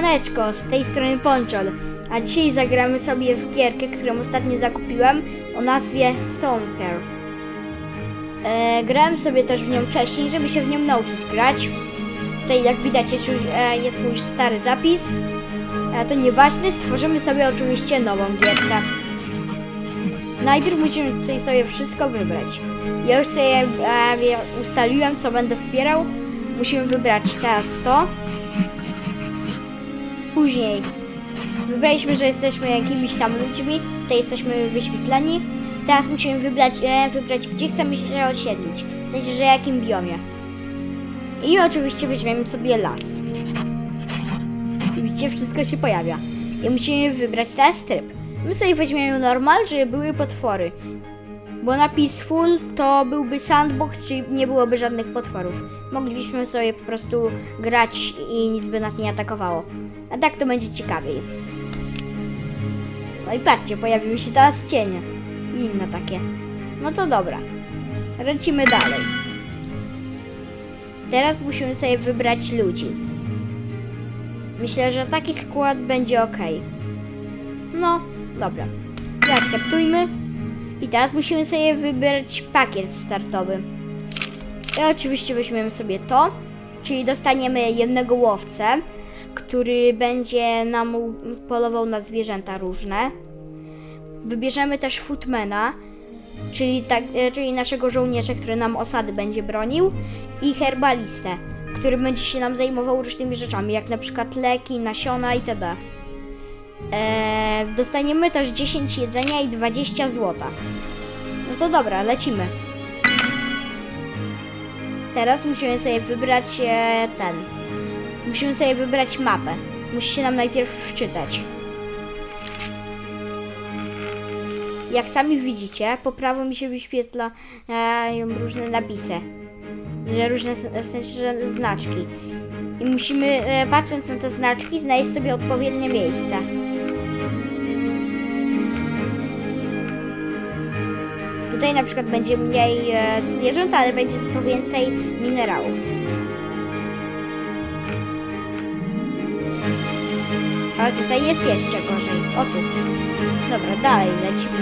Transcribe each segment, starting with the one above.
Siemaneczko, z tej strony Ponczol, a dzisiaj zagramy sobie w gierkę, którą ostatnio zakupiłem o nazwie Stonecare. E, grałem sobie też w nią wcześniej, żeby się w nią nauczyć grać. Tutaj jak widać jest, e, jest mój stary zapis. E, to nieważne, stworzymy sobie oczywiście nową gierkę. Najpierw musimy tutaj sobie wszystko wybrać. Ja już sobie e, ustaliłem, co będę wybierał. Musimy wybrać teraz to. Później wybraliśmy, że jesteśmy jakimiś tam ludźmi. Tutaj jesteśmy wyświetleni. Teraz musimy wybrać, e, wybrać gdzie chcemy się osiedlić. W sensie, że jakim biomie. I oczywiście weźmiemy sobie las. I widzicie, wszystko się pojawia. I musimy wybrać teraz tryb. My sobie weźmiemy normal, żeby były potwory. Bo na Peaceful to byłby sandbox, czyli nie byłoby żadnych potworów. Moglibyśmy sobie po prostu grać i nic by nas nie atakowało. A tak to będzie ciekawiej. No i patrzcie, pojawiły się teraz cienie. I inne takie. No to dobra. Lecimy dalej. Teraz musimy sobie wybrać ludzi. Myślę, że taki skład będzie ok. No, dobra. Zaakceptujmy. I teraz musimy sobie wybrać pakiet startowy. I oczywiście weźmiemy sobie to, czyli dostaniemy jednego łowcę, który będzie nam polował na zwierzęta różne. Wybierzemy też footmana, czyli, tak, e, czyli naszego żołnierza, który nam osady będzie bronił i herbalistę, który będzie się nam zajmował różnymi rzeczami, jak na przykład leki, nasiona itd. Eee, dostaniemy też 10 jedzenia i 20 złota. No to dobra, lecimy. Teraz musimy sobie wybrać e, ten. Musimy sobie wybrać mapę. Musi się nam najpierw wczytać. Jak sami widzicie, po prawo mi się wyświetlają różne napisy. Że różne, w sensie, że znaczki. I musimy, e, patrząc na te znaczki, znaleźć sobie odpowiednie miejsce. Tutaj na przykład będzie mniej e, zwierząt, ale będzie więcej minerałów. Ale tutaj jest jeszcze gorzej. O tu. Dobra, dalej lecimy.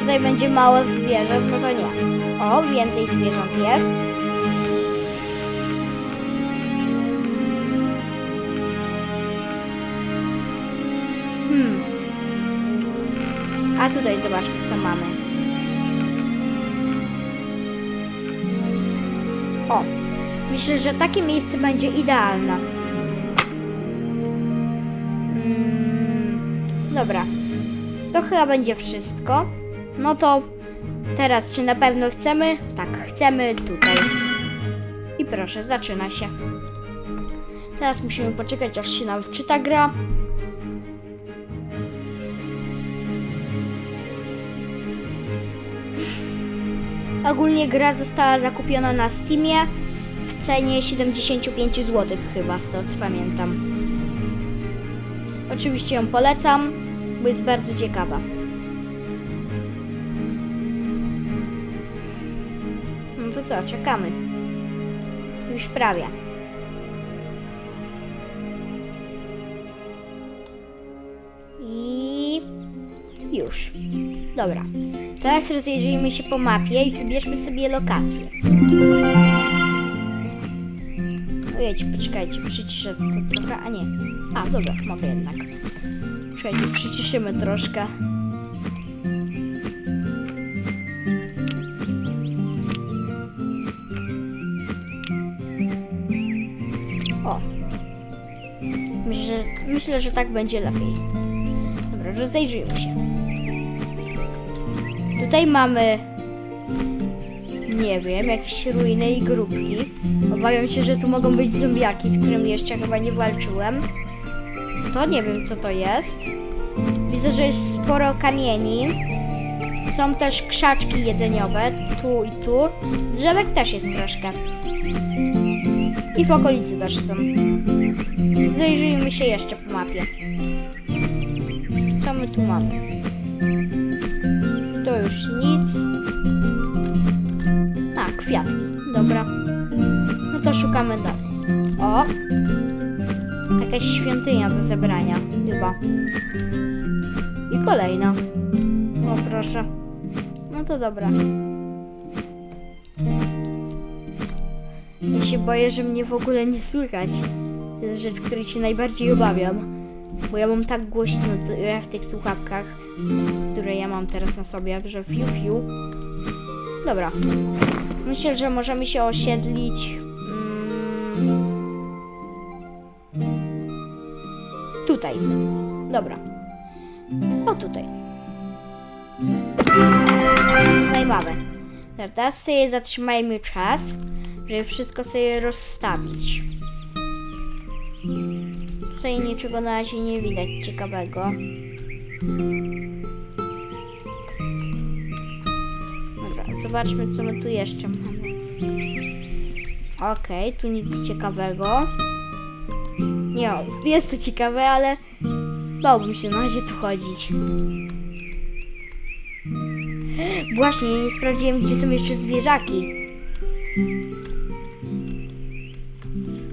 Tutaj będzie mało zwierząt, no to nie. O, więcej zwierząt jest. Hmm. A tutaj zobaczmy, co mamy. O, myślę, że takie miejsce będzie idealne. Mm, dobra, to chyba będzie wszystko. No to teraz, czy na pewno chcemy? Tak, chcemy tutaj. I proszę, zaczyna się. Teraz musimy poczekać, aż się nam wczyta gra. Ogólnie gra została zakupiona na Steamie cenie 75 zł chyba, z tego co pamiętam. Oczywiście ją polecam, bo jest bardzo ciekawa. No to co, czekamy. Już prawie. I już. Dobra. Teraz rozejrzyjmy się po mapie i wybierzmy sobie lokację. Ojej, poczekajcie, przyciszę to trochę, a nie. A, dobra, mogę jednak. Czekajcie, przyciszymy troszkę. O. Myślę, że, myślę, że tak będzie lepiej. Dobra, rozejrzyjmy się. Tutaj mamy, nie wiem, jakieś ruiny i grupki. Obawiam się, że tu mogą być zombiaki, z którymi jeszcze chyba nie walczyłem. To nie wiem, co to jest. Widzę, że jest sporo kamieni. Są też krzaczki jedzeniowe, tu i tu. Drzewek też jest troszkę. I w okolicy też są. Zajrzyjmy się jeszcze po mapie. Co my tu mamy? To już nic. A, kwiat. Dobra. Szukamy dalej. O! Jakaś świątynia do zebrania, chyba. I kolejna. O, proszę. No to dobra. Ja się boję, że mnie w ogóle nie słychać. To jest rzecz, której się najbardziej obawiam. Bo ja mam tak głośno w tych słuchawkach, które ja mam teraz na sobie, że fiu fiu. Dobra. Myślę, że możemy się osiedlić. Mm, tutaj. Dobra. O tutaj. Mamy. Teraz sobie zatrzymajmy czas, żeby wszystko sobie rozstawić. Tutaj niczego na razie nie widać ciekawego. Dobra, zobaczmy co my tu jeszcze mamy. Okej, tu nic ciekawego. Nie, jest to ciekawe, ale bałbym się na razie tu chodzić. Właśnie, nie sprawdziłem, gdzie są jeszcze zwierzaki.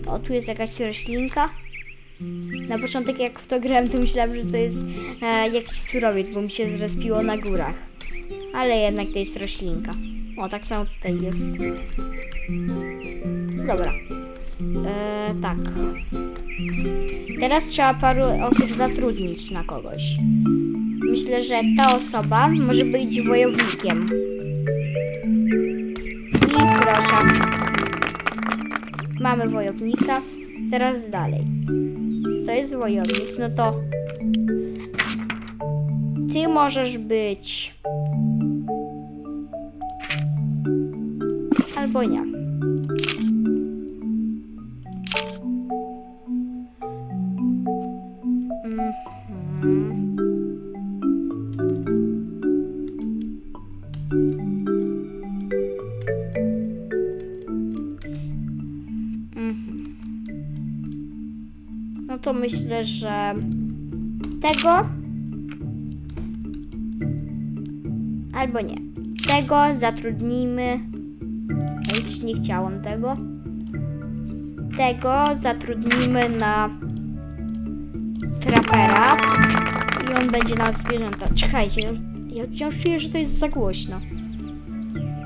O, tu jest jakaś roślinka. Na początek jak w to grałem, to myślałem, że to jest e, jakiś surowiec, bo mi się zrespiło na górach. Ale jednak to jest roślinka. O, tak samo tutaj jest. Dobra. E, tak. Teraz trzeba paru osób zatrudnić na kogoś. Myślę, że ta osoba może być wojownikiem. I proszę. Mamy wojownika. Teraz dalej. To jest wojownik, no to ty możesz być albo nie. Myślę, że tego albo nie. Tego zatrudnijmy. Już nie chciałam tego. Tego zatrudnimy na trapera i on będzie na zwierzęta. Czekajcie, ja, ja czuję, że to jest za głośno.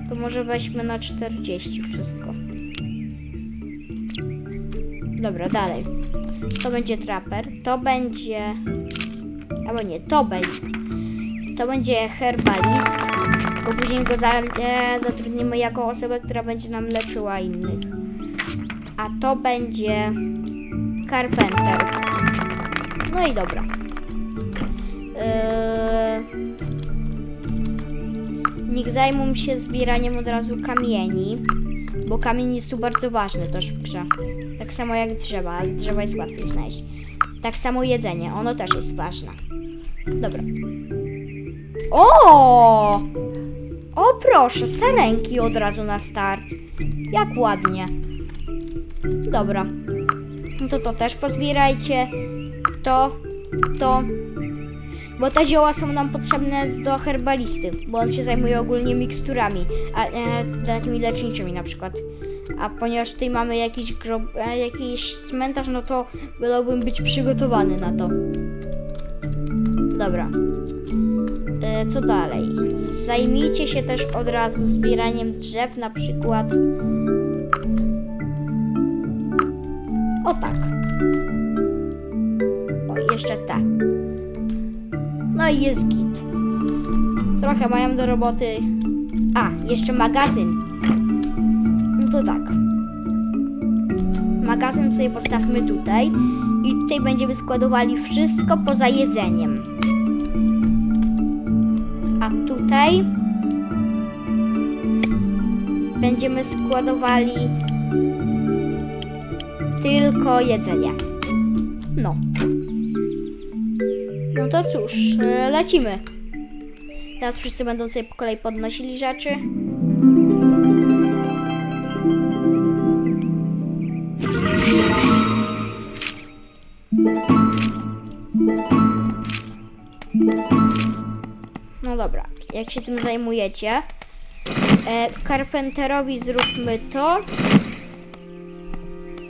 To może weźmy na 40 wszystko. Dobra, dalej. To będzie traper, to będzie... Albo nie, to będzie... To będzie herbalist, bo później go za, e, zatrudnimy jako osobę, która będzie nam leczyła innych. A to będzie carpenter. No i dobra. Eee, niech zajmą się zbieraniem od razu kamieni, bo kamień jest tu bardzo ważny też w grze. Tak samo jak drzewa, ale drzewa jest łatwiej znaleźć. Tak samo jedzenie, ono też jest ważne. Dobra. O! O proszę, sarenki od razu na start. Jak ładnie. Dobra. No to to też pozbierajcie. To, to. Bo te zioła są nam potrzebne do herbalisty, bo on się zajmuje ogólnie miksturami, a e, takimi leczniczymi na przykład. A ponieważ tutaj mamy jakiś grob, e, jakiś cmentarz, no to wolałbym być przygotowany na to. Dobra. E, co dalej? Zajmijcie się też od razu zbieraniem drzew, na przykład. O tak. O, jeszcze te. No i jest git. Trochę mają do roboty. A, jeszcze magazyn. To tak. Magazyn sobie postawmy tutaj. I tutaj będziemy składowali wszystko poza jedzeniem. A tutaj będziemy składowali tylko jedzenie. No. No to cóż, e, lecimy. Teraz wszyscy będą sobie po kolei podnosili rzeczy. Jak się tym zajmujecie? E, Carpenterowi zróbmy to.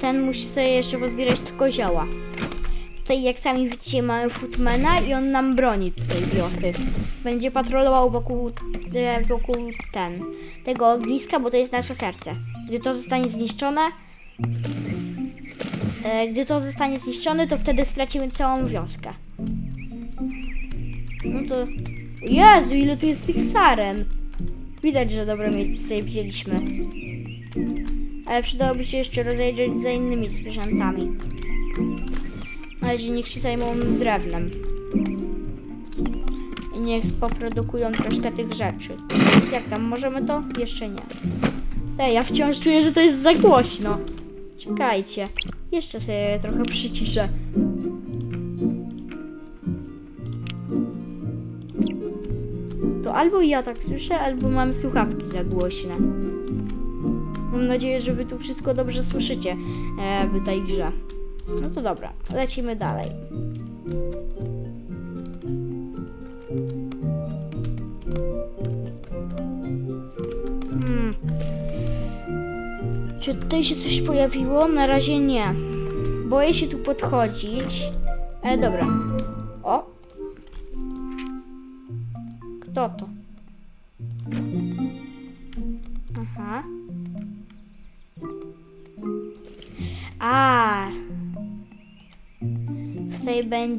ten musi sobie jeszcze pozbierać tylko zioła. Tutaj jak sami widzicie mamy footmana i on nam broni tutaj wiochy. Będzie patrolował wokół, e, wokół ten, tego ogniska, bo to jest nasze serce. Gdy to zostanie zniszczone, e, gdy to zostanie zniszczone, to wtedy stracimy całą wioskę. No to... Jezu, ile tu jest tych saren! Widać, że dobre miejsce sobie wzięliśmy. Ale przydałoby się jeszcze rozejrzeć za innymi zwierzętami. Na razie niech się zajmą drewnem. I niech poprodukują troszkę tych rzeczy. Jak tam, możemy to? Jeszcze nie. Ej, ja wciąż czuję, że to jest za głośno. Czekajcie. Jeszcze sobie trochę przyciszę. To albo ja tak słyszę, albo mam słuchawki za głośne. Mam nadzieję, że wy tu wszystko dobrze słyszycie e, w tej grze. No to dobra, lecimy dalej. Hmm. Czy tutaj się coś pojawiło? Na razie nie. Boję się tu podchodzić. Ale dobra.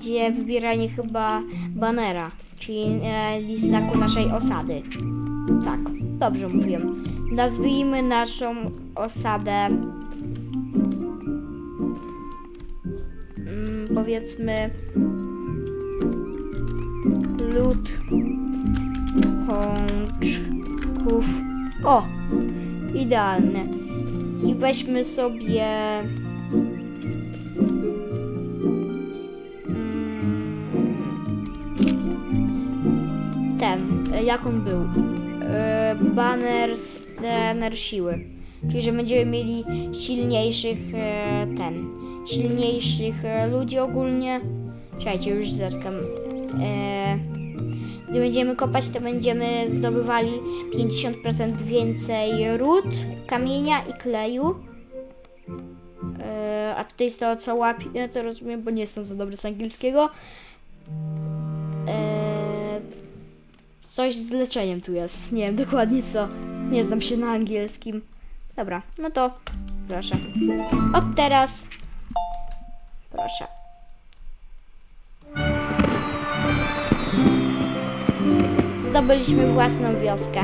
Będzie wybieranie chyba banera, czyli e, znaku naszej osady. Tak, dobrze mówiłem. Nazwijmy naszą osadę. Mm, powiedzmy. Lud pączków. O! Idealne. I weźmy sobie. Jak on był? E, Banner, banner siły. Czyli, że będziemy mieli silniejszych e, ten, silniejszych e, ludzi ogólnie. Czekajcie, już zerkam. Gdy będziemy kopać, to będziemy zdobywali 50% więcej ród, kamienia i kleju. A tutaj jest to, co łapie, ja co rozumiem, bo nie jestem za dobry z angielskiego. Coś z leczeniem tu jest. Nie wiem dokładnie co. Nie znam się na angielskim. Dobra, no to proszę. Od teraz. Proszę. Zdobyliśmy własną wioskę.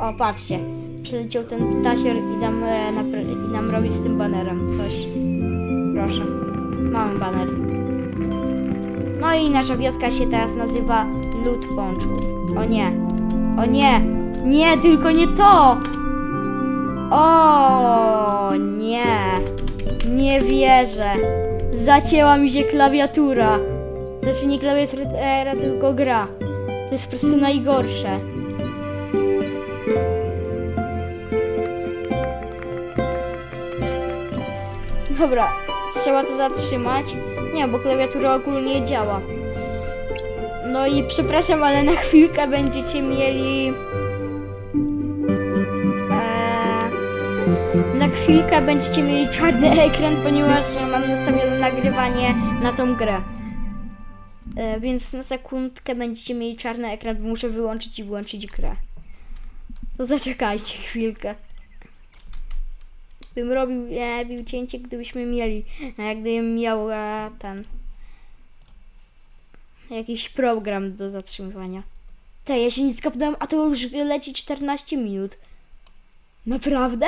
O, patrzcie. Przyleciał ten ptasier i nam, e, i nam robi z tym banerem coś. Proszę. Mamy baner. No i nasza wioska się teraz nazywa Lud Pączków. O nie. O nie. Nie, tylko nie to. O nie. Nie wierzę. Zacięła mi się klawiatura. Znaczy nie klawiatura, tylko gra. To jest po prostu najgorsze. Dobra, trzeba to zatrzymać. Nie, bo klawiatura ogólnie działa. No i przepraszam, ale na chwilkę będziecie mieli. Eee, na chwilkę będziecie mieli czarny ekran, ponieważ mam nastawione nagrywanie na tą grę. E, więc na sekundkę będziecie mieli czarny ekran, bo muszę wyłączyć i włączyć grę. To zaczekajcie chwilkę. Bym robił, e, robił cięcie, gdybyśmy mieli, e, gdybym miał e, ten jakiś program do zatrzymywania. Te, ja się nic kapnąłem, a to już leci 14 minut. Naprawdę?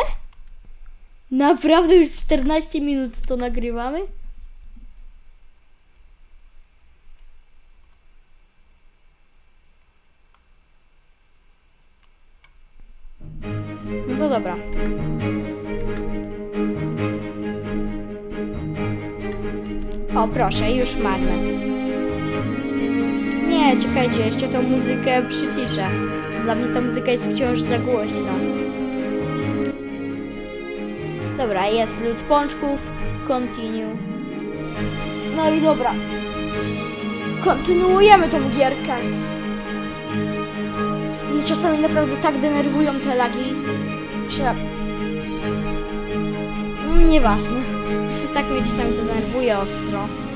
Naprawdę już 14 minut to nagrywamy? No to dobra. O, proszę, już mamy. Nie, czekajcie, jeszcze tą muzykę przyciszę. Dla mnie ta muzyka jest wciąż za głośna. Dobra, jest lód pączków. Continue. No i dobra. Kontynuujemy tą gierkę. Mnie czasami naprawdę tak denerwują te lagi, że... Nieważne. Przez tak mnie czasami denerwuje ostro.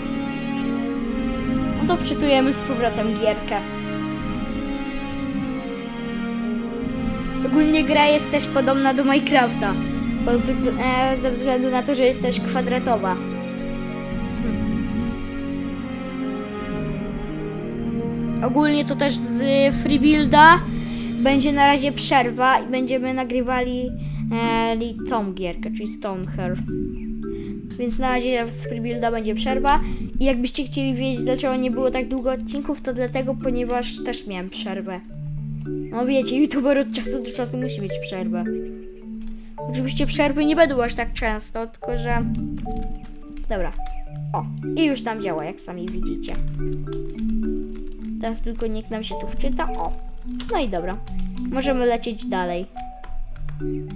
No to wczytujemy z powrotem gierkę. Ogólnie gra jest też podobna do Minecrafta. E, ze względu na to, że jest też kwadratowa. Hmm. Ogólnie to też z Freebuilda będzie na razie przerwa i będziemy nagrywali e, tą gierkę, czyli Stonehair. Więc na razie z Freebuilda będzie przerwa. I jakbyście chcieli wiedzieć, dlaczego nie było tak długo odcinków, to dlatego, ponieważ też miałem przerwę. No wiecie, youtuber od czasu do czasu musi mieć przerwę. Oczywiście przerwy nie będą aż tak często, tylko że... Dobra. O, i już tam działa, jak sami widzicie. Teraz tylko niech nam się tu wczyta. O, no i dobra. Możemy lecieć dalej.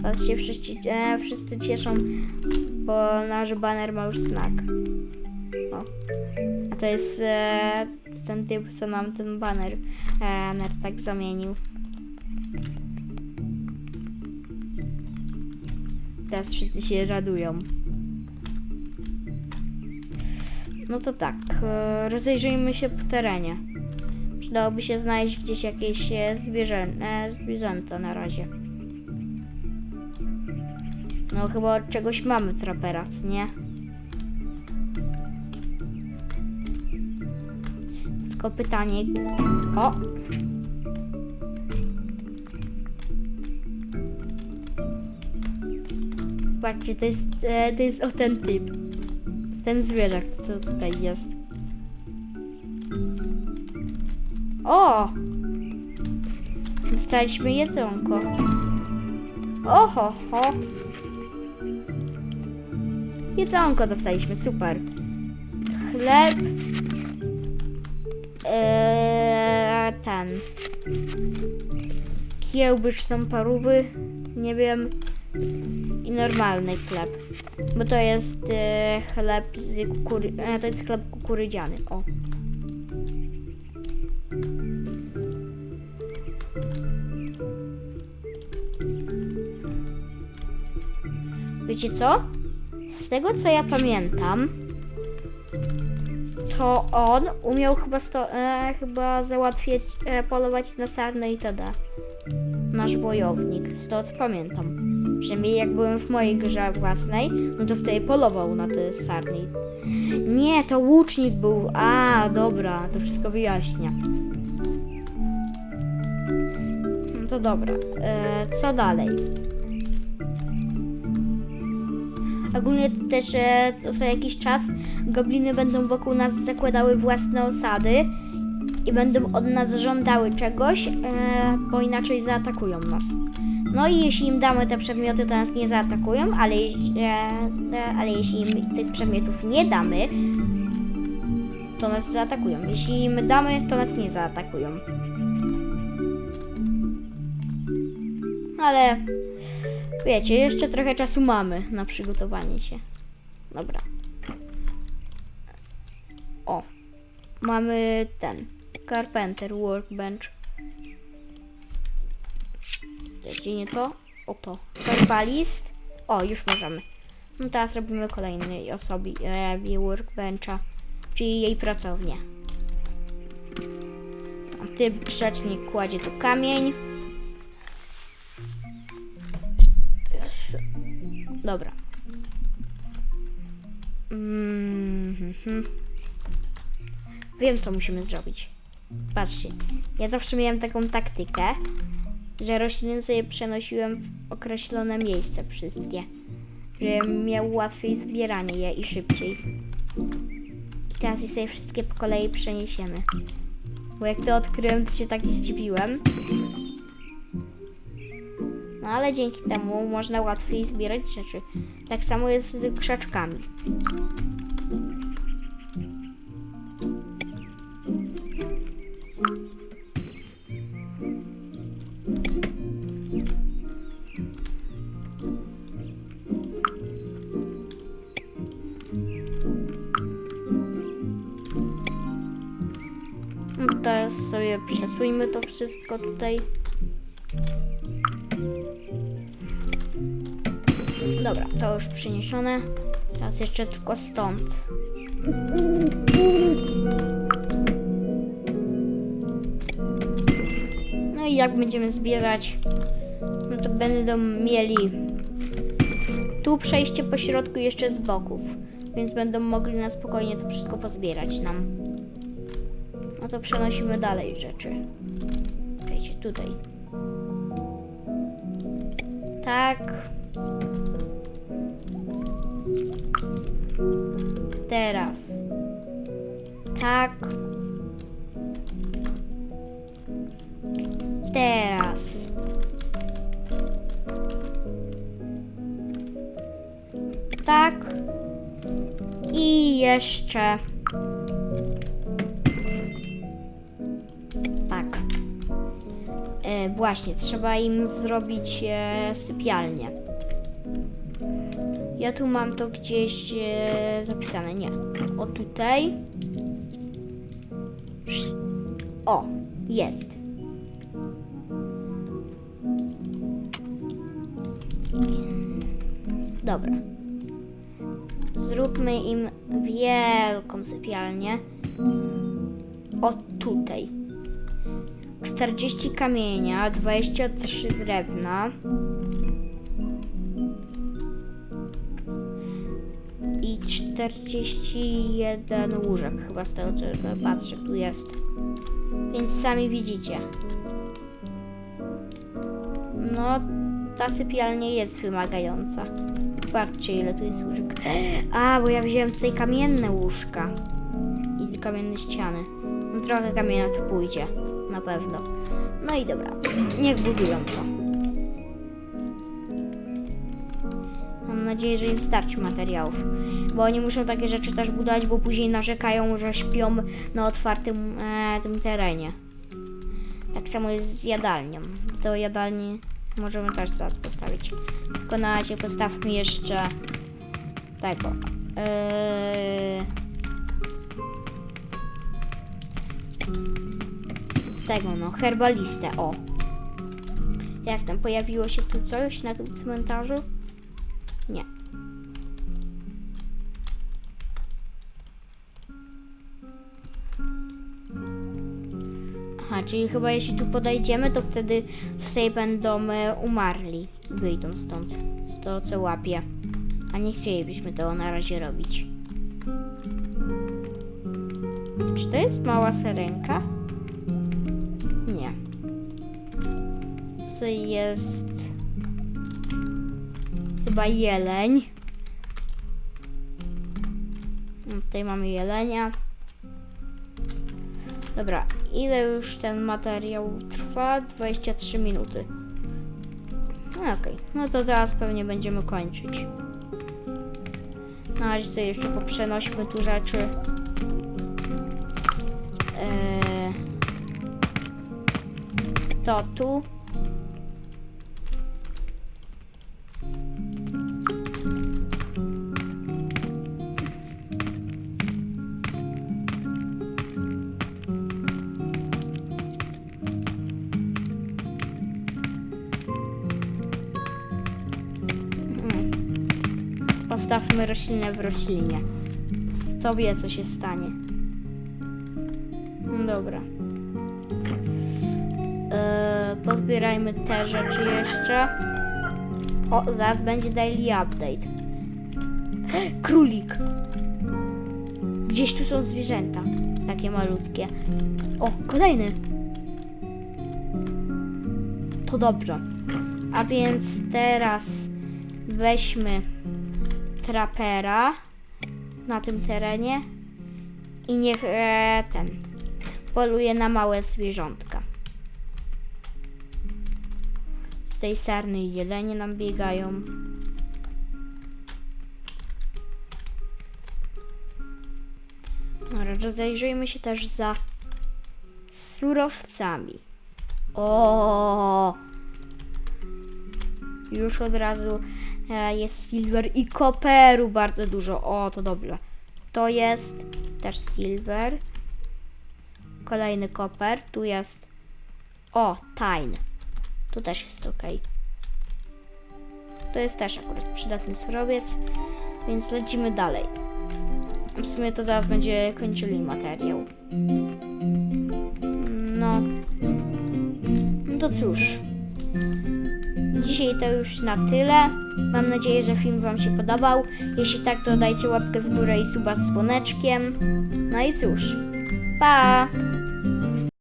Teraz się wszyscy, e, wszyscy cieszą, bo nasz baner ma już znak. O. A to jest e, ten typ, co nam ten baner e, tak zamienił. Teraz wszyscy się radują. No to tak, e, rozejrzyjmy się po terenie. Przydałoby się znaleźć gdzieś jakieś e, zwierzę, e, zwierzęta na razie. No chyba od czegoś mamy trapera, co nie? Tylko pytanie... O! Patrzcie, to jest, e, to jest o ten typ. Ten zwierzak, co tutaj jest. O! Dostaliśmy jedzonko. Oho, ho. Jedzonko dostaliśmy, super. Chleb. Eee, ten. Kiełby czy tam parówy. Nie wiem. I normalny chleb. Bo to jest e, chleb z kukury... E, to jest chleb kukurydziany. O. Wiecie co? Z tego co ja pamiętam, to on umiał chyba, sto, e, chyba załatwiać, e, polować na sarnę i tada. Nasz wojownik, z tego co pamiętam. Przynajmniej jak byłem w mojej grze własnej, no to wtedy polował na te sarny. Nie, to łucznik był. A, dobra, to wszystko wyjaśnia. No to dobra. E, co dalej? Ogólnie to też e, co jakiś czas gobliny będą wokół nas zakładały własne osady i będą od nas żądały czegoś, e, bo inaczej zaatakują nas. No i jeśli im damy te przedmioty, to nas nie zaatakują, ale, e, e, ale jeśli im tych przedmiotów nie damy, to nas zaatakują. Jeśli im damy, to nas nie zaatakują. Ale Wiecie, jeszcze trochę czasu mamy na przygotowanie się. Dobra. O. Mamy ten. Carpenter Workbench. Gdzie nie to? Oto. Herbalist. O, już możemy. No teraz robimy kolejnej osobie e, Workbencha. Czyli jej pracownię. A Typ grzecznik kładzie tu kamień. Dobra. Mm, mhm. Wiem, co musimy zrobić. Patrzcie, ja zawsze miałem taką taktykę, że rośliny sobie przenosiłem w określone miejsce wszystkie. Żebym miał łatwiej zbieranie je i szybciej. I teraz je sobie wszystkie po kolei przeniesiemy. Bo jak to odkryłem, to się tak zdziwiłem. No ale dzięki temu można łatwiej zbierać rzeczy. Tak samo jest z krzaczkami. No Teraz sobie przesuńmy to wszystko tutaj. Dobra, to już przeniesione. Teraz jeszcze tylko stąd. No i jak będziemy zbierać, no to będą mieli tu przejście po środku jeszcze z boków. Więc będą mogli na spokojnie to wszystko pozbierać nam. No to przenosimy dalej rzeczy. Czekajcie, tutaj. Tak. Teraz. Tak. Teraz. Tak. I jeszcze. Tak. E, właśnie, trzeba im zrobić e, sypialnię. Ja tu mam to gdzieś e, zapisane, nie. O tutaj. O, jest. Dobra. Zróbmy im wielką sypialnię. O tutaj. 40 kamienia, 23 drewna. 41 łóżek, chyba z tego co patrzę, tu jest. Więc sami widzicie. No, ta sypialnia jest wymagająca. Patrzcie, ile tu jest łóżek. A, bo ja wziąłem tutaj kamienne łóżka. I kamienne ściany. No, trochę kamienia tu pójdzie. Na pewno. No i dobra. Niech budują to. Mam nadzieję, że im starczy materiałów. Bo oni muszą takie rzeczy też budować, bo później narzekają, że śpią na otwartym e, tym terenie. Tak samo jest z jadalnią. Do jadalni możemy też zaraz postawić. Tylko na razie postawmy jeszcze tego. Eee... Tego no, herbalistę, o. Jak tam, pojawiło się tu coś na tym cmentarzu? Czyli chyba jeśli tu podejdziemy, to wtedy tutaj będą e, umarli. Wyjdą stąd. Z to co łapie. A nie chcielibyśmy tego na razie robić. Czy to jest mała serenka? Nie. Tutaj jest chyba jeleń. No, Tutaj mamy jelenia. Dobra, ile już ten materiał trwa? 23 minuty. No okej, no to zaraz pewnie będziemy kończyć. Na razie sobie jeszcze poprzenośmy tu rzeczy. Eee, to tu. Roślinę w roślinie. Kto wie, co się stanie. No Dobra. Eee, pozbierajmy te rzeczy jeszcze. O, zaraz będzie daily update. Królik. Gdzieś tu są zwierzęta. Takie malutkie. O, kolejny. To dobrze. A więc teraz weźmy trapera na tym terenie i niech e, ten poluje na małe zwierzątka. Tutaj sarny i jelenie nam biegają. Dobra, rozejrzyjmy się też za surowcami. O! Już od razu jest silver i koperu bardzo dużo. O, to dobrze. To jest też silver. Kolejny koper. Tu jest. O, tine. Tu też jest ok. to jest też akurat przydatny surowiec, więc lecimy dalej. W sumie to zaraz będzie kończyli materiał. No. No to cóż. Dzisiaj to już na tyle. Mam nadzieję, że film Wam się podobał. Jeśli tak, to dajcie łapkę w górę i suba z dzwoneczkiem. No i cóż. Pa!